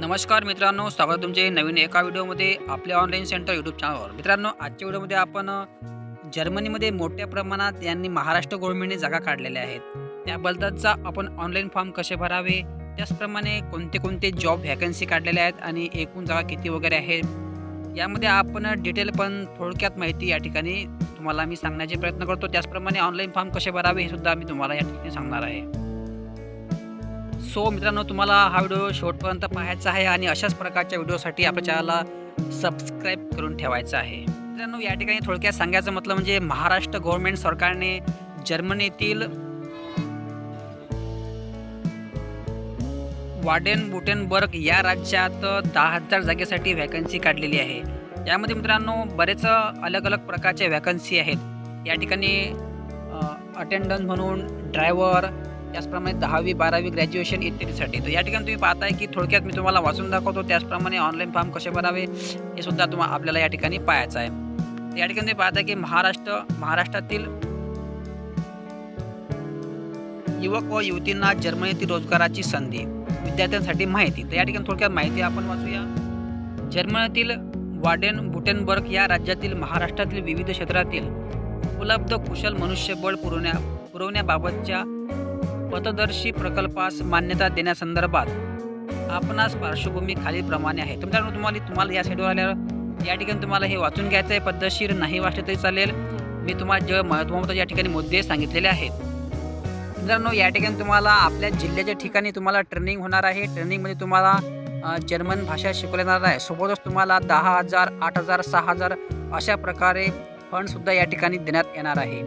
नमस्कार मित्रांनो स्वागत तुमचे नवीन एका व्हिडिओमध्ये आपल्या ऑनलाईन सेंटर यूट्यूब चॅनलवर मित्रांनो आजच्या व्हिडिओमध्ये आपण जर्मनीमध्ये मोठ्या प्रमाणात यांनी महाराष्ट्र गव्हर्नमेंटने जागा काढलेल्या आहेत. त्याबद्दलचा आपण ऑनलाईन फॉर्म कसे भरावे त्याचप्रमाणे कोणते कोणते जॉब व्हॅकन्सी काढलेल्या आहेत आणि एकूण जागा किती वगैरे आहेत यामध्ये आपण डिटेल पण थोडक्यात माहिती या ठिकाणी तुम्हाला मी सांगण्याचे प्रयत्न करतो. त्याचप्रमाणे ऑनलाईन फॉर्म कसे भरावे हे सुद्धा मी तुम्हाला या ठिकाणी सांगणार आहे. सो मित्रांनो तुम्हाला हा व्हिडिओ शेवटपर्यंत पाहायचा आहे आणि अशाच प्रकारच्या व्हिडिओसाठी आपल्या चॅनलला सबस्क्राईब करून ठेवायचं आहे. मित्रांनो या ठिकाणी थोडक्यात सांगायचं म्हटलं म्हणजे महाराष्ट्र गव्हर्नमेंट सरकारने जर्मनीतील वाडेन बुटेनबर्ग या राज्यात दहा हजार जागेसाठी व्हॅकन्सी काढलेली आहे. यामध्ये मित्रांनो बरेच अलग अलग प्रकारच्या व्हॅकन्सी आहेत. या ठिकाणी अटेंडन्स म्हणून ड्रायव्हर त्याचप्रमाणे दहावी बारावी ग्रॅज्युएशन इत्यादीसाठी. तर या ठिकाणी तुम्ही पाहताय की थोडक्यात मी तुम्हाला वाचून दाखवतो. त्याचप्रमाणे ऑनलाईन फॉर्म कसे भरावे हे सुद्धा तुम्हाला आपल्याला या ठिकाणी पाहायचं आहे. या ठिकाणी तुम्ही पाहताय की महाराष्ट्र महाराष्ट्रातील युवक व युवतींना जर्मनीतील रोजगाराची संधी विद्यार्थ्यांसाठी माहिती. तर या ठिकाणी थोडक्यात माहिती आपण वाचूया. जर्मनीतील वाडेन बुटेनबर्ग या राज्यातील महाराष्ट्रातील विविध क्षेत्रातील उपलब्ध कुशल मनुष्यबळ पुरवण्या पुरवण्याबाबतच्या पथदर्शी प्रकल्पास मान्यता देण्यासंदर्भात आपणास पार्श्वभूमी खालीलप्रमाणे आहे. तुमच्याकडून तुम्हाला तुम्हाला या साईडवर आल्यावर या ठिकाणी तुम्हाला हे वाचून घ्यायचं आहे पद्धतशीर नाही वाचले तरी चालेल. मी तुम्हाला जे महत्त्वाचे या ठिकाणी मुद्दे सांगितलेले आहेत. मित्रांनो या ठिकाणी तुम्हाला आपल्या जिल्ह्याच्या ठिकाणी तुम्हाला ट्रेनिंग होणार आहे. ट्रेनिंगमध्ये तुम्हाला जर्मन भाषा शिकवण्यात आहे. सोबतच तुम्हाला दहा हजार आठ हजार सहा हजार अशा प्रकारे फंडसुद्धा या ठिकाणी देण्यात येणार आहे.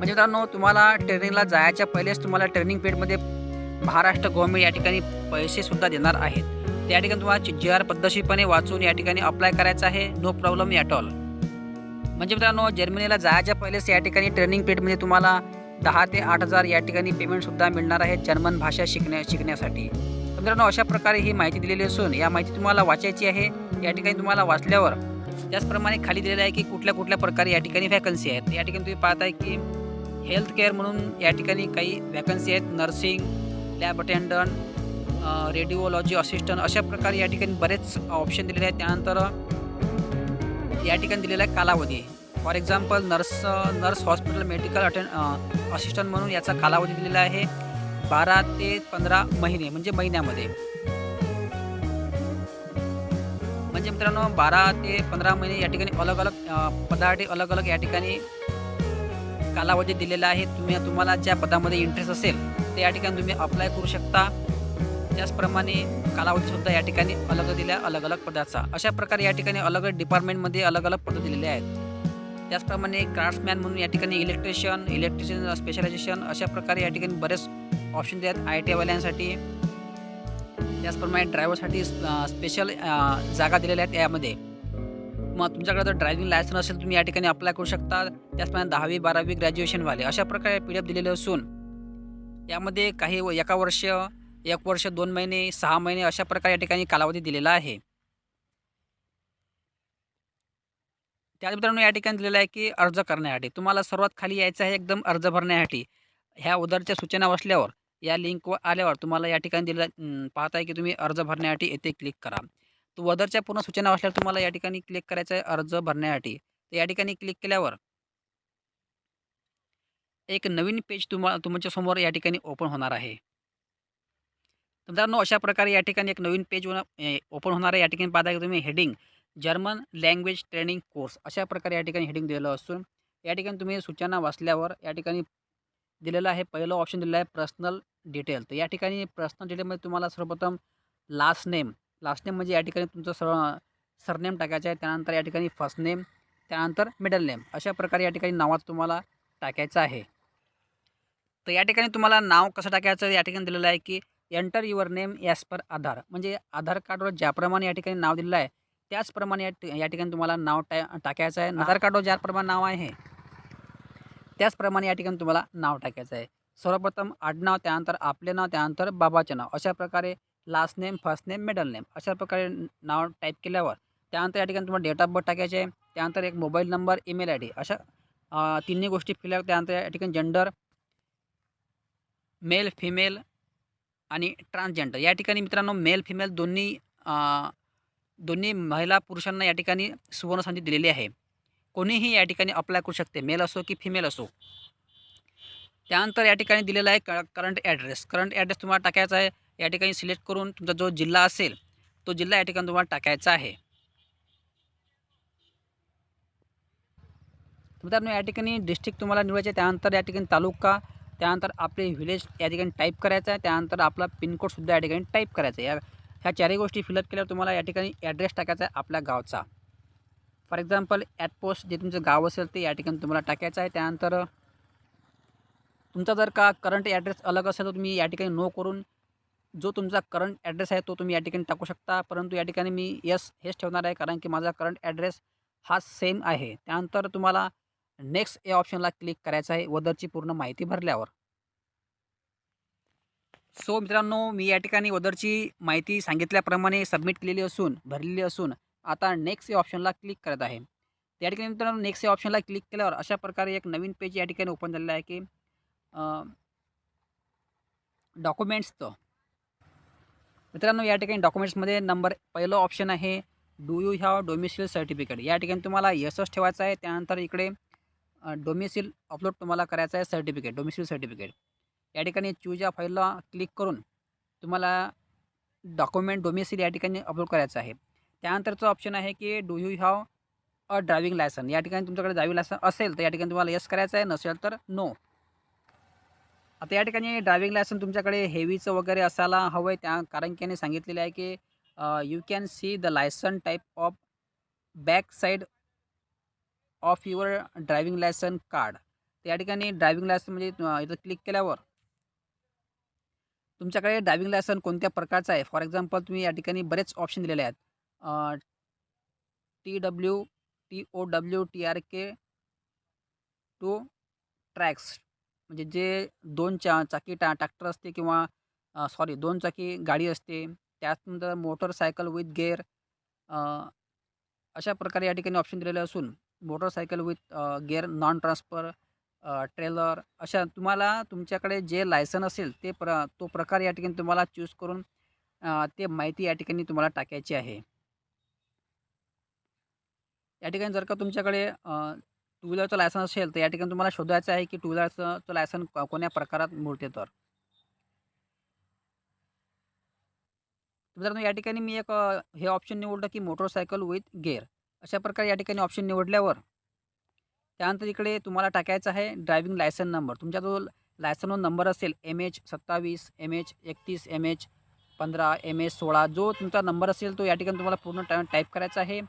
म्हणजे मित्रांनो तुम्हाला ट्रेनिंगला जायच्या पहिलेच तुम्हाला ट्रेनिंग पिरियडमध्ये महाराष्ट्र गव्हर्नमेंट या ठिकाणी पैसेसुद्धा देणार आहेत. त्या ठिकाणी तुम्हाला जी आर पद्धतशीरपणे वाचून या ठिकाणी अप्लाय करायचं आहे. नो प्रॉब्लेम ॲट ऑल म्हणजे मित्रांनो जर्मनीला जायच्या पहिलेच या ठिकाणी ट्रेनिंग पिरियडमध्ये तुम्हाला दहा ते आठ हजार या ठिकाणी पेमेंटसुद्धा मिळणार आहे जर्मन भाषा शिकण्या शिकण्यासाठी. मित्रांनो अशा प्रकारे ही माहिती दिलेली असून या माहिती तुम्हाला वाचायची आहे. या ठिकाणी तुम्हाला वाचल्यावर त्याचप्रमाणे खाली दिलेलं आहे की कुठल्या कुठल्या प्रकारे या ठिकाणी व्हॅकन्सी आहेत. या ठिकाणी तुम्ही पाहताय की हेल्थ केअर म्हणून या ठिकाणी काही व्हॅकन्सी आहेत. Nursing lab attendant radiology assistant अशा प्रकारे या ठिकाणी बरेच ऑप्शन दिलेले आहेत. त्यानंतर या ठिकाणी दिलेला आहे कालावधी. For example nurse nurse hospital medical attend assistant म्हणून याचा कालावधी दिलेला आहे बारा ते पंधरा महिने म्हणजे महिन्यामध्ये. म्हणजे मित्रांनो बारा ते पंधरा महिने या ठिकाणी अलग अलग पदासाठी अलग अलग या ठिकाणी कालावधी दिलेला आहे. तुम्ही तुम्हाला ज्या पदामध्ये इंटरेस्ट असेल ते या ठिकाणी तुम्ही अप्लाय करू शकता. त्याचप्रमाणे कालावधीसुद्धा या ठिकाणी अलग दिल्या अलग अलग पदाचा. अशा प्रकारे या ठिकाणी अलग अलग डिपार्टमेंटमध्ये अलग अलग पदं दिलेले आहेत. त्याचप्रमाणे क्राफ्ट्समॅन म्हणून या ठिकाणी इलेक्ट्रिशियन इलेक्ट्रिशियन स्पेशलायझेशन अशा प्रकारे या ठिकाणी बरेच ऑप्शन दिले आहेत आय टी आयवाल्यांसाठी त्याचप्रमाणे ड्रायव्हरसाठी स्पेशल जागा दिलेल्या आहेत यामध्ये. मग तुमच्याकडे जर ड्रायव्हिंग लायसन असेल तुम्ही या ठिकाणी अप्लाय करू शकता. त्याचप्रमाणे दहावी बारावी ग्रॅज्युएशनवाले अशा प्रकारे पी डी एफ दिलेले असून यामध्ये काही व- एका वर्ष एक वर्ष दोन महिने सहा महिने अशा प्रकारे या ठिकाणी कालावधी दिलेला आहे. त्या मित्रांनो या ठिकाणी दिलेलं आहे की अर्ज करण्यासाठी. तुम्हाला सर्वात खाली यायचं आहे एकदम अर्ज भरण्यासाठी. ह्या उदरच्या सूचना असल्यावर या लिंकवर आल्यावर तुम्हाला या ठिकाणी दिलं पाहताय की तुम्ही अर्ज भरण्यासाठी येथे क्लिक करा. तो वदरच्या पूर्ण सूचना वाचल्यावर तुम्हाला या ठिकाणी क्लिक करायचं आहे अर्ज भरण्यासाठी. तर या ठिकाणी क्लिक केल्यावर एक नवीन पेज तुम्हाला तुमच्यासमोर या ठिकाणी ओपन होणार आहे. मित्रांनो अशा प्रकारे या ठिकाणी एक नवीन पेज ओपन होणार आहे. या ठिकाणी पाहता की तुम्ही heading German language training course अशा प्रकारे या ठिकाणी हेडिंग दिलेलं असून या ठिकाणी तुम्ही सूचना वाचल्यावर या ठिकाणी दिलेलं आहे. पहिलं ऑप्शन दिलेलं आहे पर्सनल डिटेल तर या ठिकाणी पर्सनल डिटेलमध्ये तुम्हाला सर्वप्रथम लास्ट नेम लास्ट नेम म्हणजे या ठिकाणी तुमचं सर सरनेम टाकायचं आहे. त्यानंतर या ठिकाणी फर्स्ट नेम त्यानंतर मिडल नेम अशा प्रकारे या ठिकाणी नावाचं तुम्हाला टाकायचं आहे. तर या ठिकाणी तुम्हाला नाव कसं टाकायचं या ठिकाणी दिलेलं आहे की enter your name as per Aadhaar. म्हणजे आधार कार्डवर ज्याप्रमाणे या ठिकाणी नाव दिलेलं आहे त्याचप्रमाणे या या ठिकाणी तुम्हाला नाव टा टाकायचं आहे. आधार कार्डवर ज्याप्रमाणे नाव आहे त्याचप्रमाणे या ठिकाणी तुम्हाला नाव टाकायचं आहे. सर्वप्रथम आडनाव त्यानंतर आपले नाव त्यानंतर बाबाचे नाव. अशा प्रकारे last name first name middle name अशा प्रकारे नाव टाईप केल्यावर त्यानंतर या ठिकाणी तुम्हाला डेट ऑफ बर्थ टाकायचे आहे. त्यानंतर एक mobile number email I D अशा तिन्ही गोष्टी फिल त्यानंतर या ठिकाणी जेंडर मेल फिमेल आणि ट्रान्सजेंडर या ठिकाणी मित्रांनो मेल फिमेल दोन्ही दोन्ही महिला पुरुषांना या ठिकाणी सुवर्णसंधी दिलेली आहे. कोणीही या ठिकाणी अप्लाय करू शकते. मेल असो की फिमेल असो. त्यानंतर या ठिकाणी दिलेला आहे क करंट ॲड्रेस करंट ॲड्रेस तुम्हाला टाकायचा आहे. या ठिकाणी सिलेक्ट करून तुमचा जो जिल्हा असेल तो जिल्हा या ठिकाणी तुम्हाला टाकायचा आहे. मित्रांनो या ठिकाणी डिस्ट्रिक्ट तुम्हाला निवडायचे त्यानंतर या ठिकाणी तालुका त्यानंतर आपले व्हिलेज या ठिकाणी टाईप करायचा आहे त्यानंतर आपला पिनकोडसुद्धा या ठिकाणी टाईप करायचा आहे. या ह्या चारही गोष्टी फिलअप केल्यावर तुम्हाला या ठिकाणी ॲड्रेस टाकायचा आहे आपल्या गावचा. फॉर एक्झाम्पल ॲट पोस्ट जे तुमचं गाव असेल ते या ठिकाणी तुम्हाला टाकायचं आहे. त्यानंतर तुमचा जर का करंट ॲड्रेस अलग असेल तर तुम्ही या ठिकाणी नो करून जो तुमचा करंट ॲड्रेस आहे तो तुम्ही या ठिकाणी टाकू शकता. परंतु या ठिकाणी मी यस हेच ठेवणार आहे कारण की माझा करंट ॲड्रेस हा सेम आहे. त्यानंतर तुम्हाला नेक्स्ट या ऑप्शनला क्लिक करायचं आहे वदरची पूर्ण माहिती भरल्यावर. सो मित्रांनो मी या ठिकाणी वदरची माहिती सांगितल्याप्रमाणे सबमिट केलेली असून भरलेली असून आता नेक्स्ट या ऑप्शनला क्लिक करत आहे. त्या ठिकाणी मित्रांनो नेक्स्ट या ऑप्शनला क्लिक केल्यावर अशा प्रकारे एक नवीन पेज या ठिकाणी ओपन झालेलं आहे की डॉक्युमेंट्सचं मित्रांनो या ठिकाणी डॉक्युमेंट्समध्ये नंबर पहिलं ऑप्शन आहे do you have domicile certificate या ठिकाणी तुम्हाला यसच ठेवायचं आहे. त्यानंतर इकडे डोमिसिल अपलोड तुम्हाला करायचं आहे सर्टिफिकेट डोमिसिल सर्टिफिकेट या ठिकाणी चूज या फाईलला क्लिक करून तुम्हाला डॉक्युमेंट डोमिसिल या ठिकाणी अपलोड करायचं आहे. त्यानंतरचं ऑप्शन आहे की do you have a driving licence या ठिकाणी तुमच्याकडे ड्रायविंग लायसन असेल तर या ठिकाणी तुम्हाला यस करायचं आहे. नसेल तर नो आता या ठिकाणी ड्रायविंग लायसन तुमच्याकडे हेवीचं वगैरे असायला हवं आहे त्या कारण की याने सांगितलेलं आहे की you can see the licence type of back side of your driving licence card त्या ठिकाणी ड्रायविंग लायसन म्हणजे इथं क्लिक केल्यावर तुमच्याकडे ड्रायव्हिंग लायसन कोणत्या प्रकारचं आहे? फॉर एक्झाम्पल तुम्ही या ठिकाणी बरेच ऑप्शन दिलेले आहेत. T W T O W T R K two tracks म्हणजे जे दोन चा चाकी टा ट्रॅक्टर असते किंवा सॉरी दोन चाकी गाडी असते त्यानंतर मोटरसायकल विथ गेअर अशा प्रकारे या ठिकाणी ऑप्शन दिलेले असून motorcycle with gear non transfer trailer अशा तुम्हाला तुमच्याकडे जे लायसन असेल ते प्र तो प्रकार या ठिकाणी तुम्हाला चूज करून ते माहिती या ठिकाणी तुम्हाला टाकायची आहे. या ठिकाणी जर का तुमच्याकडे टू व्हीलरचं लायसन असेल तर या ठिकाणी तुम्हाला शोधायचं आहे की टू व्हीलरचं लायसन कोण्या प्रकारात मोडते तर. मित्रांनो या ठिकाणी मी एक हे ऑप्शन निवडलं की मोटरसायकल विथ गेअर अशा प्रकारे या ठिकाणी ऑप्शन निवडल्यावर त्यानंतर इकडे तुम्हाला टाकायचं आहे ड्रायविंग लायसन नंबर तुमचा जो लायसनवर नंबर असेल एम एच सत्तावीस एम एच एकतीस एम एच पंधरा एम एच सोळा जो तुमचा नंबर असेल तो या ठिकाणी तुम्हाला पूर्ण टाईम टाईप करायचा आहे.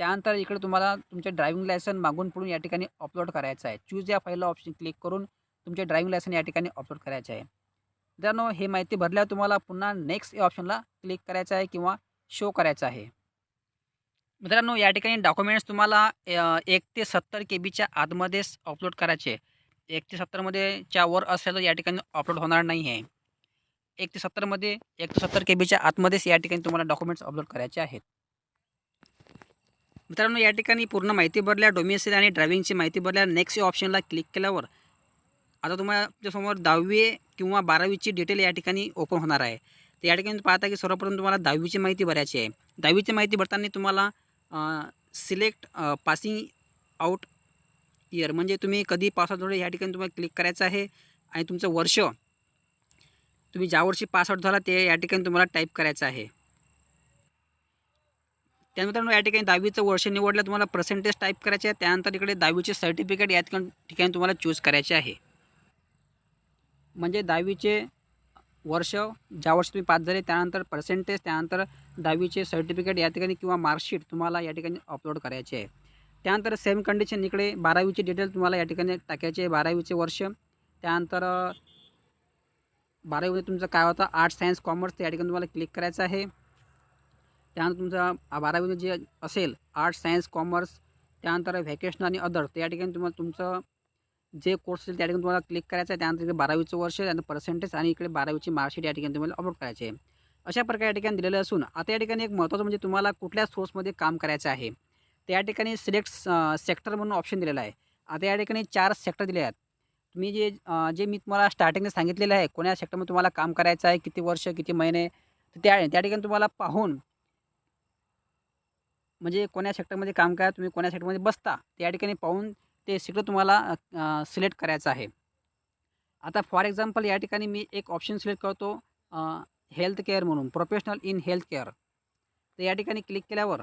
त्यानंतर इकडे तुम्हाला तुमचे ड्रायविंग लायसन मागून पुढून या ठिकाणी अपलोड करायचं आहे. चूज या फाईलला ऑप्शन क्लिक करून तुमचे ड्रायविंग लायसन या ठिकाणी अपलोड करायचे आहे. मित्रांनो हे माहिती भरल्यावर तुम्हाला पुन्हा नेक्स्ट या ऑप्शनला क्लिक करायचं आहे किंवा शो करायचं आहे. मित्रांनो या ठिकाणी डॉक्युमेंट्स तुम्हाला एक ते सत्तर के बीच्या आतमध्येच अपलोड करायचे एक ते सत्तरमध्ये च्या वर असेल तर या ठिकाणी अपलोड होणार नाही आहे. एक ते सत्तरमध्ये एक ते सत्तर के बीच्या आतमध्येच या ठिकाणी तुम्हाला डॉक्युमेंट्स अपलोड करायचे आहेत. मित्रांनो या ठिकाणी पूर्ण माहिती भरल्या डोमेसिल आणि ड्रायव्हिंगची माहिती भरल्या. नेक्स्ट ऑप्शनला क्लिक केल्यावर आता तुम्हाला समोर दहावी किंवा बारावीची डिटेल या ठिकाणी ओपन होणार आहे. तर या ठिकाणी पाहता की सर्वप्रथम तुम्हाला दहावीची माहिती भरायची आहे. दहावीची माहिती भरताना तुम्हाला सिलेक्ट पासिंग आउट इयर म्हणजे तुम्ही कधी पासआउट झाले या ठिकाणी तुम्हाला क्लिक करायचं आहे. आणि तुमचं वर्ष तुम्ही ज्या वर्षी पासआउट झाला ते या ठिकाणी तुम्हाला टाईप करायचं आहे. त्यानंतर या ठिकाणी दहावीचं वर्ष निवडलं तुम्हाला पर्सेंटेज टाईप करायचे आहे. त्यानंतर इकडे दहावीचे सर्टिफिकेट या ठिकाणी तुम्हाला चूज करायचे आहे. म्हणजे दहावीचे वर्ष ज्या वर्षी तुम्ही पास झाले त्यानंतर पर्सेंटेज त्यानंतर दहावीचे सर्टिफिकेट या ठिकाणी किंवा मार्कशीट तुम्हाला या ठिकाणी अपलोड करायचे आहे. त्यानंतर सेम कंडिशन इकडे बारावीची डिटेल तुम्हाला या ठिकाणी टाकायचे आहे बारावीचे वर्ष. त्यानंतर बारावीमध्ये तुमचं काय होतं आर्ट्स सायन्स कॉमर्स या ठिकाणी तुम्हाला क्लिक करायचं आहे. त्यानंतर तुमचा बारावीनं जे असेल आर्ट्स सायन्स कॉमर्स त्यानंतर व्हॅकेशनल आणि अदर त्या ठिकाणी तुम्हाला तुमचं जे कोर्स असेल त्या ठिकाणी तुम्हाला क्लिक करायचं आहे. त्यानंतर इकडे बारावीचं वर्ष त्यानंतर पर्सेंटेज आणि इकडे बारावीची मार्कशीट या ठिकाणी तुम्हाला अपलोड करायचे आहे. अशा प्रकारे या ठिकाणी दिलेलं असून आता या ठिकाणी एक महत्त्वाचं म्हणजे तुम्हाला कुठल्या सोर्समध्ये काम करायचं आहे त्या ठिकाणी सिलेक्ट सेक्टर म्हणून ऑप्शन दिलेला आहे. आता या ठिकाणी चार सेक्टर दिले आहेत. तुम्ही जे जे मी तुम्हाला स्टार्टिंगने सांगितलेलं आहे कोण्या सेक्टरमध्ये तुम्हाला काम करायचं आहे किती वर्ष किती महिने तर त्या त्या ठिकाणी तुम्हाला पाहून म्हणजे कोण्या सेक्टरमध्ये काम करा तुम्ही कोण्या सेक्टरमध्ये बसता त्या ठिकाणी पाहून ते सेक्टर तुम्हाला सिलेक्ट करायचं आहे. आता फॉर एक्झाम्पल या ठिकाणी मी एक ऑप्शन सिलेक्ट करतो हेल्थ केअर म्हणून प्रोफेशनल इन हेल्थ केअर तर या ठिकाणी क्लिक केल्यावर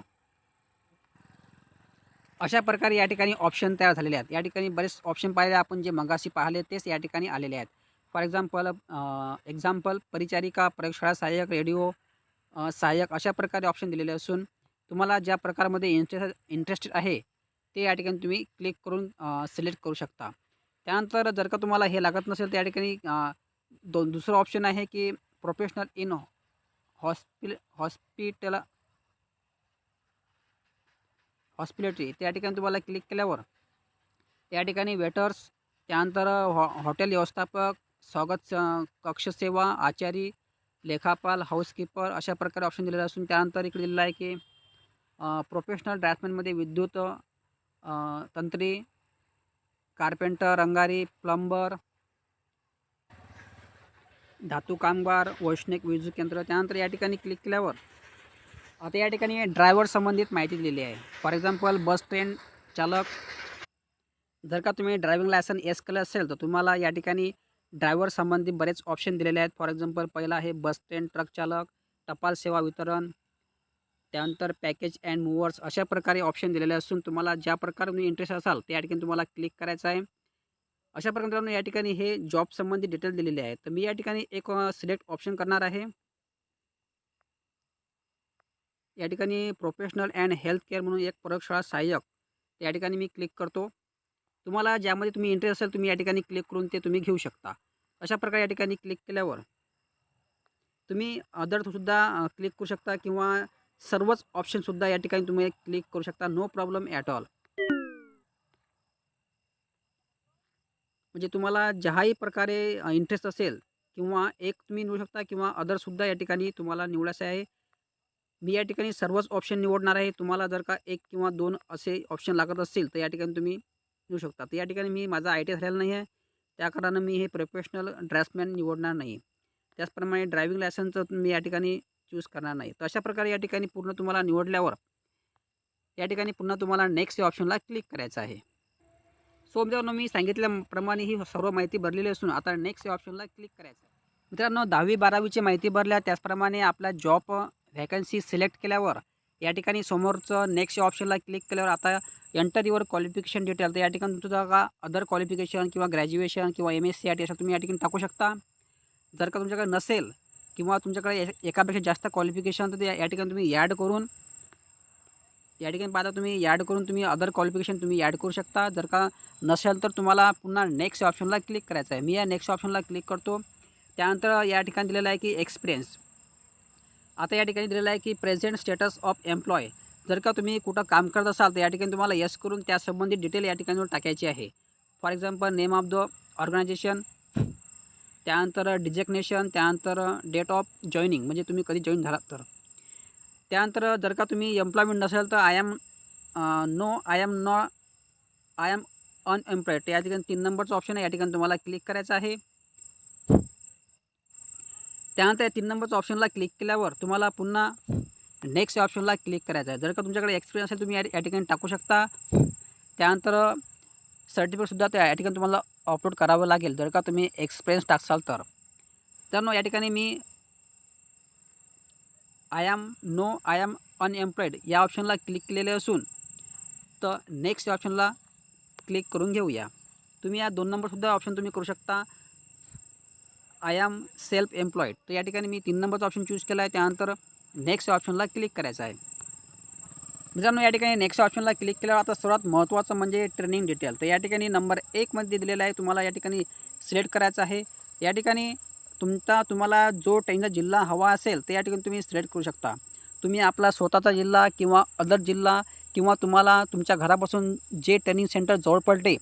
अशा प्रकारे या ठिकाणी ऑप्शन तयार झालेले आहेत. या ठिकाणी बरेच ऑप्शन पाहिले आपण जे मगाशी पाहिले तेच या ठिकाणी आलेले आहेत. फॉर एक्झाम्पल एक्झाम्पल परिचारिका प्रयोगशाळा सहाय्यक रेडिओ सहाय्यक अशा प्रकारे ऑप्शन दिलेले असून तुम्हाला ज्या प्रकारमध्ये इंटरेस्ट इंटरेस्टेड आहे ते या ठिकाणी तुम्ही क्लिक करून सिलेक्ट करू शकता. त्यानंतर जर का तुम्हाला हे लागत नसेल तर या ठिकाणी दोन दुसरं ऑप्शन आहे की प्रोफेशनल इन हॉस्पिल हॉस्पिटल हॉस्पिटलिटी त्या ठिकाणी तुम्हाला क्लिक केल्यावर त्या ठिकाणी वेटर्स त्यानंतर हॉ हॉटेल व्यवस्थापक स्वागत कक्षसेवा आचारी लेखापाल हाऊसकीपर अशा प्रकारे ऑप्शन दिलेलं असून त्यानंतर इकडे दिलेलं आहे की प्रोफेशनल ड्राफ्टमॅनमध्ये विद्युत तंत्री कार्पेंटर रंगारी प्लंबर धातू कामगार वैष्णिक विद्युत केंद्र. त्यानंतर या ठिकाणी क्लिक केल्यावर आता या ठिकाणी ड्रायव्हर संबंधित माहिती दिलेली आहे. फॉर एक्झाम्पल बस ट्रेन चालक. जर का तुम्ही ड्रायव्हिंग लायसन एस केलं असेल तर तुम्हाला या ठिकाणी ड्रायव्हर संबंधी बरेच ऑप्शन दिलेले आहेत. फॉर एक्झाम्पल पहिला आहे बस ट्रेन ट्रक चालक टपाल सेवा वितरण त्यानंतर पॅकेज अँड मूवर्स अशा प्रकारे ऑप्शन दिलेले असून तुम्हाला ज्या प्रकारे तुम्ही इंटरेस्ट असाल त्या ठिकाणी तुम्हाला क्लिक करायचं आहे. अशा प्रकारे मित्रांनो या ठिकाणी हे जॉब संबंधी डिटेल दिलेले आहे. तर मी या ठिकाणी एक सिलेक्ट ऑप्शन करणार आहे. या ठिकाणी प्रोफेशनल अँड हेल्थ केअर म्हणून एक प्रयोगशाळा सहाय्यक या ठिकाणी मी क्लिक करतो. तुम्हाला ज्यामध्ये तुम्ही इंटरेस्ट असेल तुम्ही या ठिकाणी क्लिक करून ते तुम्ही घेऊ शकता. अशा प्रकारे या ठिकाणी क्लिक केल्यावर तुम्ही अदरसुद्धा क्लिक करू शकता किंवा सर्वच ऑप्शनसुद्धा या ठिकाणी तुम्ही क्लिक करू शकता. नो प्रॉब्लेम ॲट ऑल म्हणजे तुम्हाला ज्याही प्रकारे इंटरेस्ट असेल किंवा एक तुम्ही निवडू शकता किंवा अदरसुद्धा या ठिकाणी तुम्हाला निवडायचं आहे. मी या ठिकाणी सर्वच ऑप्शन निवडणार आहे. तुम्हाला जर का एक किंवा दोन असे ऑप्शन लागत असतील तर या ठिकाणी तुम्ही निवडू शकता. तर या ठिकाणी मी माझा आय टी झालेला नाही आहे. त्या कारणानं मी हे प्रोफेशनल ड्रेसमॅन निवडणार नाही. त्याचप्रमाणे ड्रायव्हिंग लायसनचं मी या ठिकाणी चूज करणार नाही. तर अशा प्रकारे या ठिकाणी पूर्ण तुम्हाला निवडल्यावर या ठिकाणी पुन्हा तुम्हाला नेक्स्ट या ऑप्शनला क्लिक करायचं आहे. सो मित्रांनो मी सांगितल्याप्रमाणे ही सर्व माहिती भरलेली असून आता नेक्स्ट या ऑप्शनला क्लिक करायचं आहे. मित्रांनो दहावी बारावीची माहिती भरल्या त्याचप्रमाणे आपला जॉब व्हॅकन्सी सिलेक्ट केल्यावर या ठिकाणी समोरचं नेक्स्ट ऑप्शनला क्लिक केल्यावर आता एंटर युअर क्वालिफिकेशन डिटेल तर या ठिकाणी तुमचं का अदर क्वालिफिकेशन किंवा ग्रॅज्युएशन किंवा M S C I T असं तुम्ही या ठिकाणी टाकू शकता. जर का तुमच्याकडे नसेल किंवा तुमच्याकडे ए- एकापेक्षा जास्त क्वालिफिकेशन तर ते या ठिकाणी तुम्ही ॲड करून या ठिकाणी पाहता तुम्ही ॲड करून तुम्ही अदर क्वालिफिकेशन तुम्ही ॲड करू शकता. जर का नसेल तर तुम्हाला पुन्हा नेक्स्ट ऑप्शनला क्लिक करायचं आहे. मी या नेक्स्ट ऑप्शनला क्लिक करतो. त्यानंतर या ठिकाणी दिलेलं आहे की एक्सपिरियन्स आता या ठिकाणी दिलेलं आहे की प्रेझेंट स्टेटस ऑफ एम्प्लॉय जर का तुम्ही कुठं काम करत असाल तर या ठिकाणी तुम्हाला यस करून त्यासंबंधित डिटेल या ठिकाणी टाकायची आहे. For example name of the organization त्यानंतर डिजेक्नेशन त्यानंतर डेट ऑफ जॉईनिंग म्हणजे तुम्ही कधी जॉईन झालात तर. त्यानंतर जर का तुम्ही एम्प्लॉयमेंट नसेल तर I am no I am no I am unemployed. या ठिकाणी तीन नंबरचं ऑप्शन आहे. या ठिकाणी तुम्हाला क्लिक करायचं आहे. त्यानंतर या तीन नंबरच्या ऑप्शनला क्लिक केल्यावर तुम्हाला पुन्हा नेक्स्ट ऑप्शनला क्लिक करायचं आहे. जर का तुमच्याकडे एक्सपिरियन्स असेल तुम्ही या या ठिकाणी टाकू शकता. त्यानंतर सर्टिफिकेटसुद्धा त्या या ठिकाणी तुम्हाला अपलोड करावं लागेल. जर का तुम्ही एक्सपिरियन्स टाकसाल तर. तर या ठिकाणी मी I am no I am unemployed या ऑप्शनला क्लिक केलेले असून तर नेक्स्ट या ऑप्शनला क्लिक करून घेऊया. तुम्ही या दोन नंबरसुद्धा ऑप्शन तुम्ही करू शकता. आय ॲम सेल्फ एम्प्लॉईड तर या ठिकाणी मी तीन नंबरचा ऑप्शन चूज केला आहे त्यानंतर नेक्स्ट ऑप्शनला क्लिक करायचं आहे. मित्रांनो या ठिकाणी नेक्स्ट ऑप्शनला क्लिक केल्यावर आता सर्वात महत्त्वाचं म्हणजे ट्रेनिंग डिटेल तर या ठिकाणी नंबर एकमध्ये दिलेला आहे. तुम्हाला या ठिकाणी सिलेक्ट करायचं आहे. या ठिकाणी तुमचा तुम्हाला जो ट्रेनिंगचा जिल्हा हवा असेल तर या ठिकाणी तुम्ही सिलेक्ट करू शकता. तुम्ही आपला स्वतःचा जिल्हा किंवा अदर जिल्हा किंवा तुम्हाला तुमच्या घरापासून जे ट्रेनिंग सेंटर जवळ पडते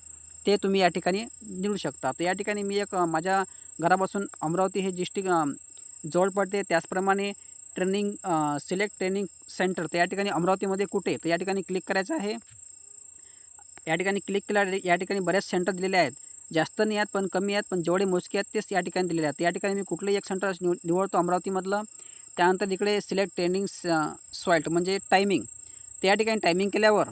ते तुम्ही या ठिकाणी निवडू शकता. तर या ठिकाणी मी एक माझ्या घरापासून अमरावती हे डिस्ट्रिक्ट जवळ पडते. त्याचप्रमाणे ट्रेनिंग सिलेक्ट ट्रेनिंग सेंटर तर या ठिकाणी अमरावतीमध्ये कुठे तर या ठिकाणी क्लिक करायचं आहे या ठिकाणी क्लिक केल्या या ठिकाणी बऱ्याच सेंटर दिलेले आहेत जास्त नाही आहेत पण कमी आहेत पण जेवढे मोजके आहेत तेच या ठिकाणी दिलेले आहेत या ठिकाणी मी कुठलंही एक सेंटर निव निवडतो अमरावतीमधलं त्यानंतर इकडे सिलेक्ट ट्रेनिंग सॉल्ट म्हणजे टायमिंग तर या ठिकाणी टायमिंग केल्यावर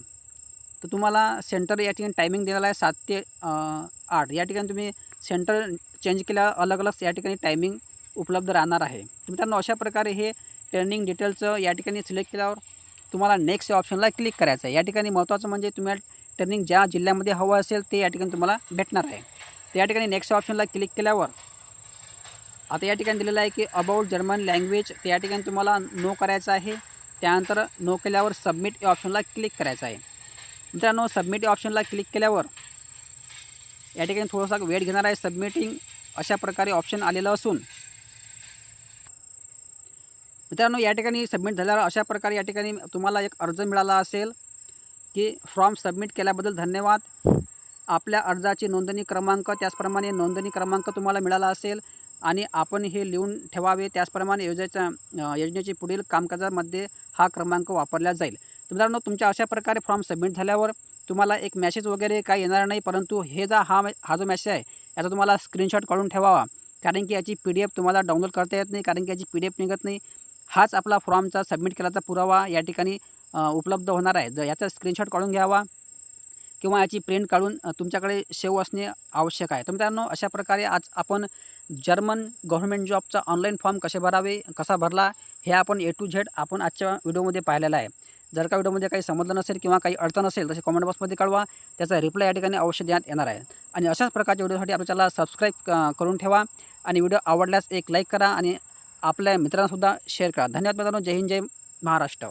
तर तुम्हाला सेंटर या ठिकाणी टायमिंग दिलेला आहे सात ते आठ या ठिकाणी तुम्ही सेंटर चेंज केल्यावर अलग अलग या ठिकाणी टायमिंग उपलब्ध राहणार आहे मित्रांनो अशा प्रकारे हे ट्रेनिंग डिटेलचं या ठिकाणी सिलेक्ट केल्यावर तुम्हाला नेक्स्ट या ऑप्शनला क्लिक करायचं आहे. या ठिकाणी महत्त्वाचं म्हणजे तुम्हाला ट्रेनिंग ज्या जिल्ह्यामध्ये हवं असेल ते या ठिकाणी तुम्हाला भेटणार आहे. तर या ठिकाणी नेक्स्ट ऑप्शनला क्लिक केल्यावर आता या ठिकाणी दिलेलं आहे की अबाउट जर्मन लँग्वेज तर या ठिकाणी तुम्हाला नो करायचं आहे. त्यानंतर नो केल्यावर सबमिट या ऑप्शनला क्लिक करायचं आहे. मित्रांनो सबमिट या ऑप्शनला क्लिक केल्यावर या ठिकाणी थोडासा वेळ घेणार आहे. सबमिटिंग अशा प्रकारे ऑप्शन आलेलं असून मित्रांनो या ठिकाणी सबमिट झाल्यावर अशा प्रकारे या ठिकाणी तुम्हाला एक अर्ज मिळाला असेल की फॉर्म सबमिट केल्याबद्दल धन्यवाद. आपल्या अर्जाची नोंदणी क्रमांक त्याचप्रमाणे नोंदणी क्रमांक तुम्हाला मिळाला असेल आणि आपण हे लिहून ठेवावे. त्याचप्रमाणे योजनेच्या योजनेचे योजनेची पुढील कामकाजामध्ये हा क्रमांक वापरला जाईल. तर मित्रांनो तुमच्या अशा प्रकारे फॉर्म सबमिट झाल्यावर तुम्हाला एक मॅसेज वगैरे काही येणार नाही परंतु हे जा हा हा जो मॅसेज आहे याचा तुम्हाला स्क्रीनशॉट काढून ठेवावा. कारण की याची पी डी एफ तुम्हाला डाउनलोड करता येत नाही कारण की याची पी डी एफ निघत नाही. हाच आपला फॉर्मचा सबमिट केल्याचा पुरावा या ठिकाणी उपलब्ध होणार आहे. जर याचा स्क्रीनशॉट काढून घ्यावा किंवा याची प्रिंट काढून तुमच्याकडे सेव असणे आवश्यक आहे. तर मित्रांनो अशा प्रकारे आज आपण जर्मन गव्हर्मेंट जॉबचा ऑनलाईन फॉर्म कसे भरावे कसा भरला हे आपण ए टू झेड आपण आजच्या व्हिडिओमध्ये पाहिलेलं आहे. जर का व्हिडिओमध्ये काही समजलं नसेल किंवा काही अडचण असेल तसे कॉमेंट बॉक्समध्ये कळवा त्याचा रिप्लाय या ठिकाणी अवश्य देण्यात येणार आहे. आणि अशाच प्रकारच्या व्हिडिओसाठी आपल्याला सबस्क्राईब करून ठेवा आणि व्हिडिओ आवडल्यास एक लाईक करा आणि आपल्या मित्रांनासुद्धा शेअर करा. धन्यवाद मित्रांनो. जय हिंद जय महाराष्ट्र.